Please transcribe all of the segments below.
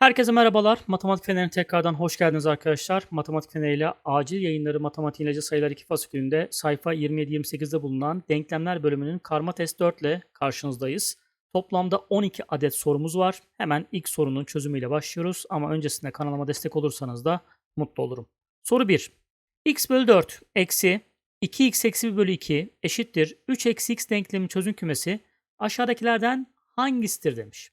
Herkese merhabalar. Matematik Feneri'ne tekrardan hoş geldiniz arkadaşlar. Matematik Feneri ile acil yayınları Matematik İlacı Sayılar 2 fasikülünde sayfa 27-28'de bulunan denklemler bölümünün karma test 4 ile karşınızdayız. Toplamda 12 adet sorumuz var. Hemen ilk sorunun çözümüyle başlıyoruz ama öncesinde kanalıma destek olursanız da mutlu olurum. Soru 1. x bölü 4 eksi 2x eksi 1 bölü 2 eşittir 3 eksi x denklemi çözüm kümesi aşağıdakilerden hangisidir demiş.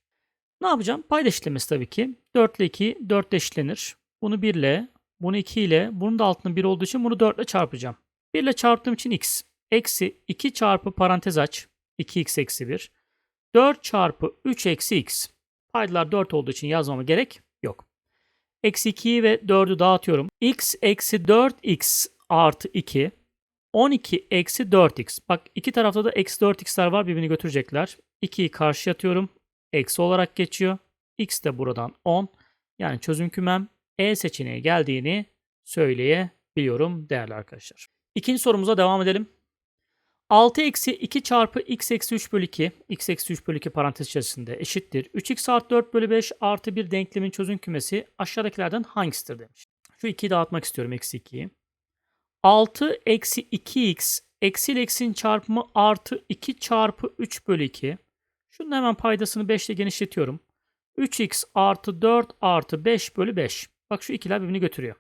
Ne yapacağım? Payda eşitlemesi tabii ki. 4 ile 2 4 eşitlenir. Bunu 1 ile, bunu 2 ile, bunun da altının 1 olduğu için bunu 4 ile çarpacağım. 1 ile çarptığım için x. Eksi 2 çarpı parantez aç. 2x eksi 1. 4 çarpı 3 eksi x. Paydalar 4 olduğu için yazmama gerek yok. Eksi 2'yi ve 4'ü dağıtıyorum. x eksi 4x artı 2. 12 eksi 4x. Bak iki tarafta da eksi 4x'ler var birbirini götürecekler. 2'yi karşı atıyorum eksi olarak geçiyor. X de buradan 10. Yani çözüm kümem E seçeneği geldiğini söyleyebiliyorum değerli arkadaşlar. İkinci sorumuza devam edelim. 6 eksi 2 çarpı x eksi 3 bölü 2, x eksi 3 bölü 2 parantez içerisinde eşittir. 3x artı 4 bölü 5 artı 1 denklemin çözüm kümesi aşağıdakilerden hangisidir demiş. Şu 2'yi dağıtmak istiyorum eksi 2'yi. 6 eksi 2x eksi ile eksinin çarpımı artı 2 çarpı 3 bölü 2 Şunun hemen paydasını 5 ile genişletiyorum. 3x artı 4 artı 5 bölü 5. Bak şu ikiler birbirini götürüyor.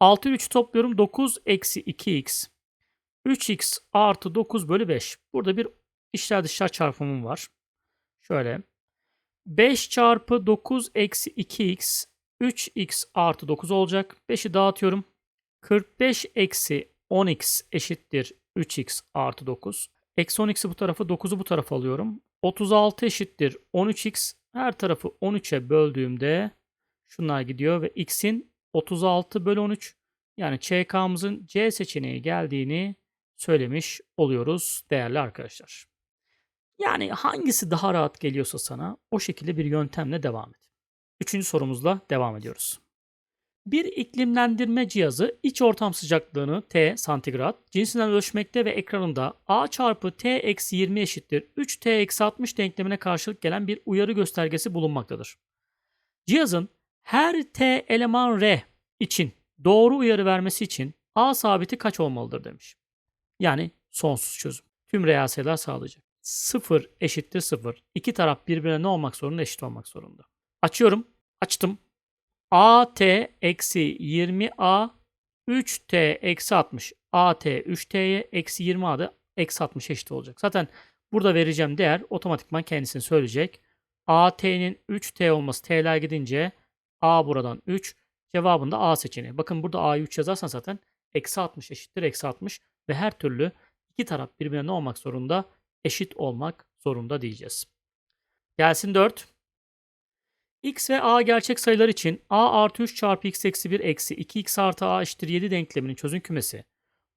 6 3 topluyorum. 9 eksi 2x. 3x artı 9 bölü 5. Burada bir içler dışlar çarpımım var. Şöyle. 5 çarpı 9 eksi 2x. 3x artı 9 olacak. 5'i dağıtıyorum. 45 eksi 10x eşittir 3x artı 9. Eksi 10x'i bu tarafa 9'u bu tarafa alıyorum. 36 eşittir 13x. Her tarafı 13'e böldüğümde şunlar gidiyor ve x'in 36 bölü 13 yani ÇK'mızın C seçeneği geldiğini söylemiş oluyoruz değerli arkadaşlar. Yani hangisi daha rahat geliyorsa sana o şekilde bir yöntemle devam et. Üçüncü sorumuzla devam ediyoruz. Bir iklimlendirme cihazı iç ortam sıcaklığını T santigrat cinsinden ölçmekte ve ekranında A çarpı T eksi 20 eşittir 3 T eksi 60 denklemine karşılık gelen bir uyarı göstergesi bulunmaktadır. Cihazın her T eleman R için doğru uyarı vermesi için A sabiti kaç olmalıdır demiş. Yani sonsuz çözüm. Tüm reel sağlayacak. 0 eşittir 0. İki taraf birbirine ne olmak zorunda? Eşit olmak zorunda. Açıyorum. Açtım. AT eksi 20A 3T eksi 60. AT 3T'ye eksi 20A eksi 60 eşit olacak. Zaten burada vereceğim değer otomatikman kendisini söyleyecek. AT'nin 3T olması T'ler gidince A buradan 3. Cevabında A seçeneği. Bakın burada A'yı 3 yazarsan zaten eksi 60 eşittir eksi 60 ve her türlü iki taraf birbirine ne olmak zorunda? Eşit olmak zorunda diyeceğiz. Gelsin 4 x ve a gerçek sayılar için a artı 3 çarpı x eksi 1 eksi 2x artı a eşittir 7 denkleminin çözüm kümesi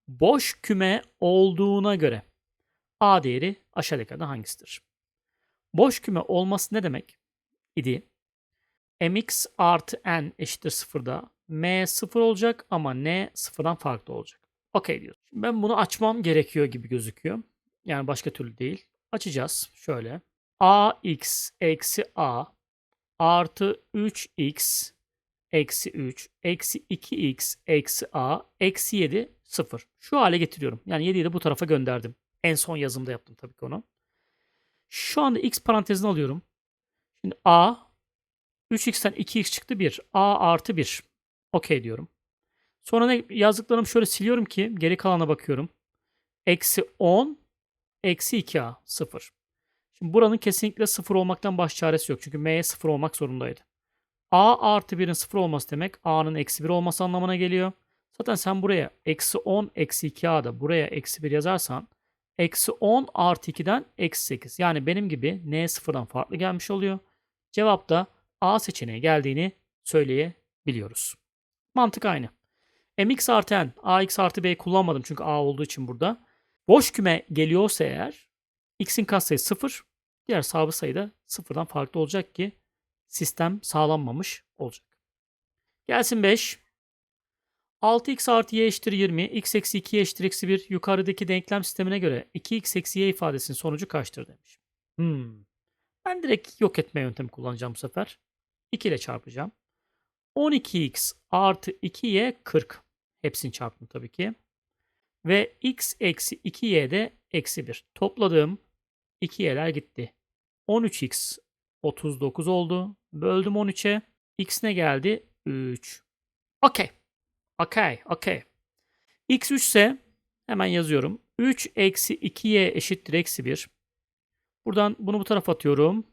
boş küme olduğuna göre a değeri aşağıdakilerden hangisidir? Boş küme olması ne demek? idi? mx artı n eşittir sıfırda m sıfır olacak ama n sıfırdan farklı olacak. Okey diyoruz. Ben bunu açmam gerekiyor gibi gözüküyor. Yani başka türlü değil. Açacağız. Şöyle. ax eksi a artı 3x eksi 3 eksi 2x eksi a eksi 7 0. Şu hale getiriyorum. Yani 7'yi de bu tarafa gönderdim. En son yazımda yaptım tabii ki onu. Şu anda x parantezini alıyorum. Şimdi a 3x'ten 2x çıktı 1. a artı 1. Okey diyorum. Sonra ne yazdıklarımı şöyle siliyorum ki geri kalana bakıyorum. Eksi 10 eksi 2a 0. Şimdi buranın kesinlikle 0 olmaktan baş çaresi yok. Çünkü m'ye 0 olmak zorundaydı. a artı 1'in 0 olması demek a'nın eksi 1 olması anlamına geliyor. Zaten sen buraya eksi 10 eksi 2a da buraya eksi 1 yazarsan eksi 10 artı 2'den eksi 8. Yani benim gibi n sıfırdan farklı gelmiş oluyor. Cevap da a seçeneği geldiğini söyleyebiliyoruz. Mantık aynı. mx artı n, ax artı b kullanmadım çünkü a olduğu için burada. Boş küme geliyorsa eğer x'in katsayısı 0, Diğer sabit sayı da sıfırdan farklı olacak ki sistem sağlanmamış olacak. Gelsin 5. 6x artı y eşittir 20, x eksi 2 y eşittir eksi 1 yukarıdaki denklem sistemine göre 2x eksi y ifadesinin sonucu kaçtır demiş. Hmm. Ben direkt yok etme yöntemi kullanacağım bu sefer. 2 ile çarpacağım. 12x artı 2y 40. Hepsini çarptım tabii ki. Ve x eksi 2y de eksi 1. Topladığım 2y'ler gitti. 13x 39 oldu. Böldüm 13'e. x ne geldi? 3. Okey. Okey. Okey. x 3 ise hemen yazıyorum. 3 eksi 2y eşittir eksi 1. Buradan bunu bu tarafa atıyorum.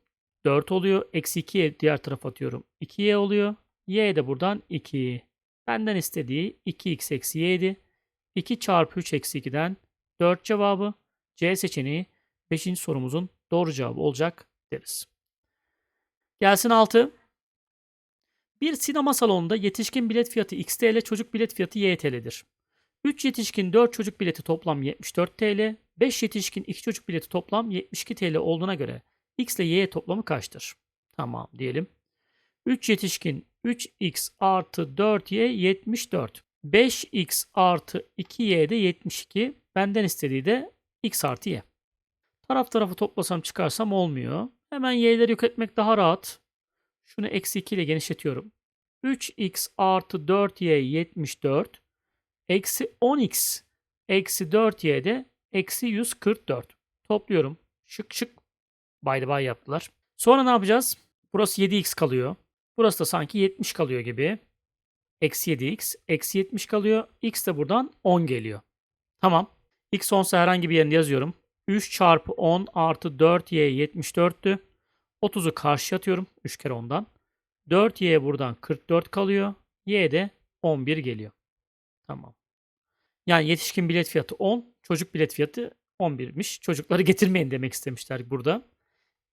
4 oluyor. Eksi 2'ye diğer tarafa atıyorum. 2y oluyor. y de buradan 2. Benden istediği 2x eksi y'di. 2 çarpı 3 eksi 2'den 4 cevabı. C seçeneği 5. sorumuzun doğru cevabı olacak deriz. Gelsin 6. Bir sinema salonunda yetişkin bilet fiyatı x TL, çocuk bilet fiyatı y TL'dir. 3 yetişkin 4 çocuk bileti toplam 74 TL, 5 yetişkin 2 çocuk bileti toplam 72 TL olduğuna göre x ile y toplamı kaçtır? Tamam diyelim. 3 yetişkin 3x artı 4y 74. 5x artı 2y de 72. Benden istediği de x artı y. Taraf tarafı toplasam çıkarsam olmuyor. Hemen y'leri yok etmek daha rahat. Şunu eksi 2 ile genişletiyorum. 3x artı 4y 74. Eksi 10x eksi 4y de eksi 144. Topluyorum. Şık şık bay bay yaptılar. Sonra ne yapacağız? Burası 7x kalıyor. Burası da sanki 70 kalıyor gibi. Eksi 7x. Eksi 70 kalıyor. X de buradan 10 geliyor. Tamam. X 10 ise herhangi bir yerinde yazıyorum. 3 çarpı 10 artı 4y 74'tü. 30'u karşı atıyorum. 3 kere 10'dan. 4y buradan 44 kalıyor. Y de 11 geliyor. Tamam. Yani yetişkin bilet fiyatı 10, çocuk bilet fiyatı 11'miş. Çocukları getirmeyin demek istemişler burada.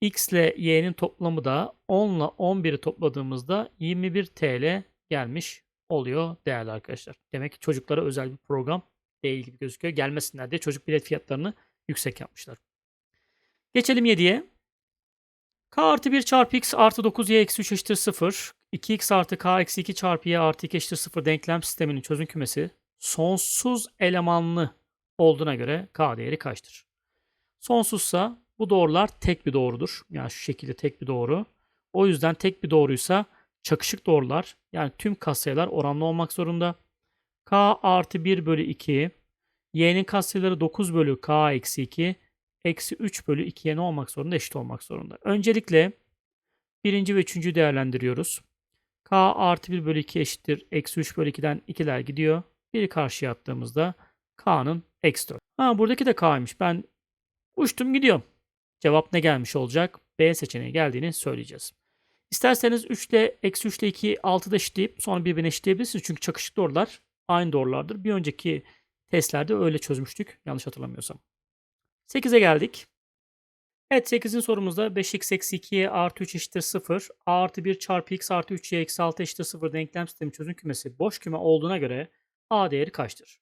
X ile Y'nin toplamı da 10 ile 11'i topladığımızda 21 TL gelmiş oluyor değerli arkadaşlar. Demek ki çocuklara özel bir program değil gibi gözüküyor. Gelmesinler diye çocuk bilet fiyatlarını yüksek yapmışlar. Geçelim 7'ye. K artı 1 çarpı x artı 9y eksi 3 eşittir 0. 2x artı k eksi 2 çarpı y artı 2 eşittir 0 denklem sisteminin çözüm kümesi sonsuz elemanlı olduğuna göre k değeri kaçtır? Sonsuzsa bu doğrular tek bir doğrudur. Yani şu şekilde tek bir doğru. O yüzden tek bir doğruysa çakışık doğrular yani tüm katsayılar oranlı olmak zorunda. k artı 1 bölü 2 y'nin katsayıları 9 bölü k eksi 2 eksi 3 bölü 2'ye ne olmak zorunda? Eşit olmak zorunda. Öncelikle birinci ve üçüncüyü değerlendiriyoruz. k artı 1 bölü 2 eşittir. Eksi 3 bölü 2'den 2'ler gidiyor. Biri karşıya attığımızda k'nın eksi 4. Ha buradaki de k'ymış. Ben uçtum gidiyorum. Cevap ne gelmiş olacak? B seçeneği geldiğini söyleyeceğiz. İsterseniz 3 ile eksi 3 ile 2'yi 6'da eşitleyip sonra birbirine eşitleyebilirsiniz. Çünkü çakışık doğrular aynı doğrulardır. Bir önceki testlerde öyle çözmüştük. Yanlış hatırlamıyorsam. 8'e geldik. Evet 8'in sorumuzda 5x eksi 2y artı 3 eşittir 0. A artı 1 çarpı x artı 3y eksi 6 eşittir 0 denklem sistemi çözüm kümesi boş küme olduğuna göre A değeri kaçtır?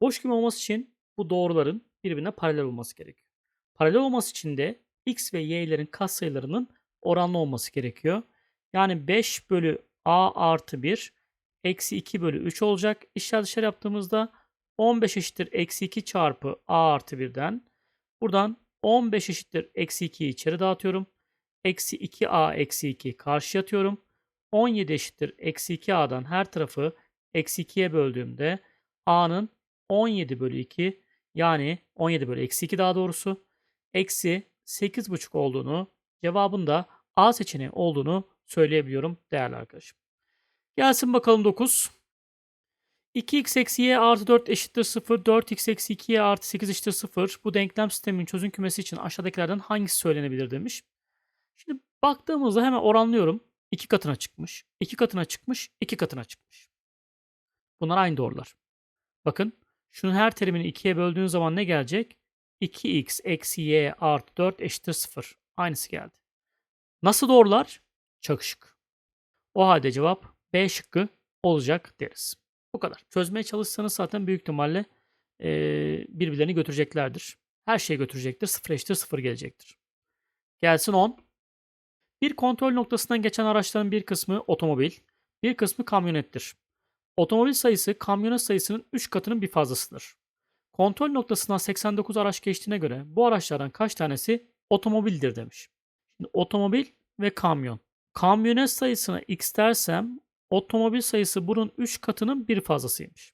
Boş küme olması için bu doğruların birbirine paralel olması gerekiyor. Paralel olması için de x ve y'lerin katsayılarının oranlı olması gerekiyor. Yani 5 bölü a artı 1 eksi 2 bölü 3 olacak. İşler dışarı yaptığımızda 15 eşittir eksi 2 çarpı a artı 1'den buradan 15 eşittir eksi 2'yi içeri dağıtıyorum. Eksi 2a eksi 2 karşı atıyorum. 17 eşittir eksi 2a'dan her tarafı eksi 2'ye böldüğümde a'nın 17 bölü 2 yani 17 bölü eksi 2 daha doğrusu eksi 8,5 olduğunu cevabın da A seçeneği olduğunu söyleyebiliyorum değerli arkadaşım. Gelsin bakalım 9. 2x eksi y artı 4 eşittir 0. 4x eksi 2y artı 8 eşittir 0. Bu denklem sisteminin çözüm kümesi için aşağıdakilerden hangisi söylenebilir demiş. Şimdi baktığımızda hemen oranlıyorum. 2 katına çıkmış. 2 katına çıkmış. 2 katına çıkmış. Bunlar aynı doğrular. Bakın şunun her terimini 2'ye böldüğün zaman ne gelecek? 2x eksi y artı 4 eşittir 0. Aynısı geldi. Nasıl doğrular? Çakışık. O halde cevap B şıkkı olacak deriz. Bu kadar. Çözmeye çalışsanız zaten büyük ihtimalle e, birbirlerini götüreceklerdir. Her şeyi götürecektir. 0 eşittir 0 gelecektir. Gelsin 10. Bir kontrol noktasından geçen araçların bir kısmı otomobil, bir kısmı kamyonettir. Otomobil sayısı kamyonet sayısının 3 katının bir fazlasıdır. Kontrol noktasından 89 araç geçtiğine göre bu araçlardan kaç tanesi otomobildir demiş. Şimdi otomobil ve kamyon. Kamyonet sayısına x dersem otomobil sayısı bunun 3 katının bir fazlasıymış.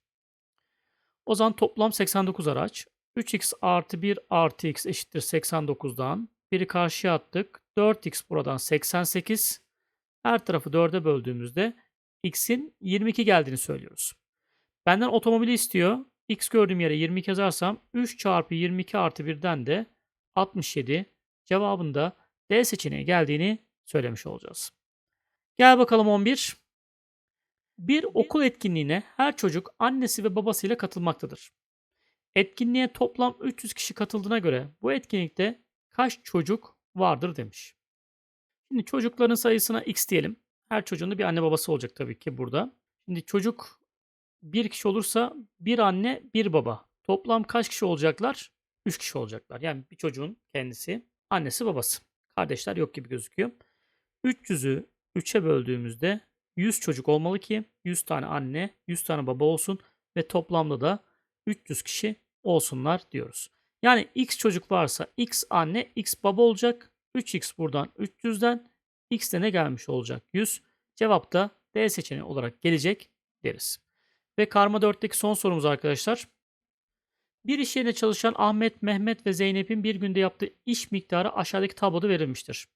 O zaman toplam 89 araç. 3x artı 1 artı x eşittir 89'dan. Biri karşıya attık. 4x buradan 88. Her tarafı 4'e böldüğümüzde x'in 22 geldiğini söylüyoruz. Benden otomobili istiyor. x gördüğüm yere 22 yazarsam 3 çarpı 22 artı 1'den de 67 cevabında D seçeneği geldiğini söylemiş olacağız. Gel bakalım 11. Bir okul etkinliğine her çocuk annesi ve babasıyla katılmaktadır. Etkinliğe toplam 300 kişi katıldığına göre bu etkinlikte kaç çocuk vardır demiş. Şimdi çocukların sayısına x diyelim. Her çocuğun da bir anne babası olacak tabii ki burada. Şimdi çocuk bir kişi olursa bir anne bir baba. Toplam kaç kişi olacaklar? 3 kişi olacaklar. Yani bir çocuğun kendisi, annesi babası. Kardeşler yok gibi gözüküyor. 300'ü 3'e böldüğümüzde 100 çocuk olmalı ki 100 tane anne, 100 tane baba olsun ve toplamda da 300 kişi olsunlar diyoruz. Yani x çocuk varsa x anne, x baba olacak. 3x buradan 300'den x de ne gelmiş olacak? 100. Cevap da D seçeneği olarak gelecek deriz. Ve karma 4'teki son sorumuz arkadaşlar. Bir iş yerine çalışan Ahmet, Mehmet ve Zeynep'in bir günde yaptığı iş miktarı aşağıdaki tabloda verilmiştir.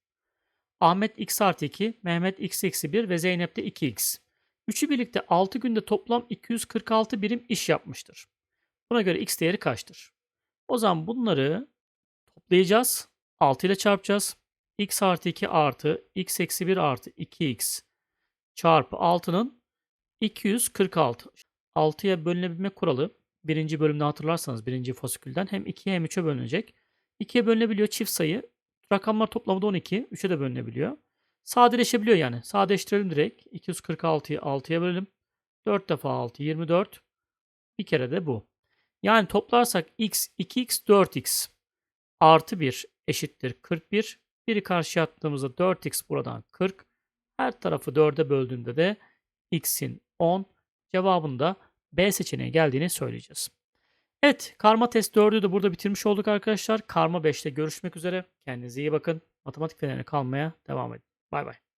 Ahmet x artı 2, Mehmet x eksi 1 ve Zeynep de 2x. Üçü birlikte 6 günde toplam 246 birim iş yapmıştır. Buna göre x değeri kaçtır? O zaman bunları toplayacağız. 6 ile çarpacağız. x artı 2 artı x eksi 1 artı 2x çarpı 6'nın 246. 6'ya bölünebilme kuralı birinci bölümde hatırlarsanız birinci fasikülden hem 2'ye hem 3'e bölünecek. 2'ye bölünebiliyor çift sayı. Rakamlar toplamı da 12. 3'e de bölünebiliyor. Sadeleşebiliyor yani. Sadeleştirelim direkt. 246'yı 6'ya bölelim. 4 defa 6 24. Bir kere de bu. Yani toplarsak x 2x 4x artı 1 eşittir 41. Biri karşıya attığımızda 4x buradan 40. Her tarafı 4'e böldüğümde de x'in 10 cevabında B seçeneği geldiğini söyleyeceğiz. Evet, karma test 4'ü de burada bitirmiş olduk arkadaşlar. Karma 5'te görüşmek üzere. Kendinize iyi bakın. Matematik fenerine kalmaya devam edin. Bay bay.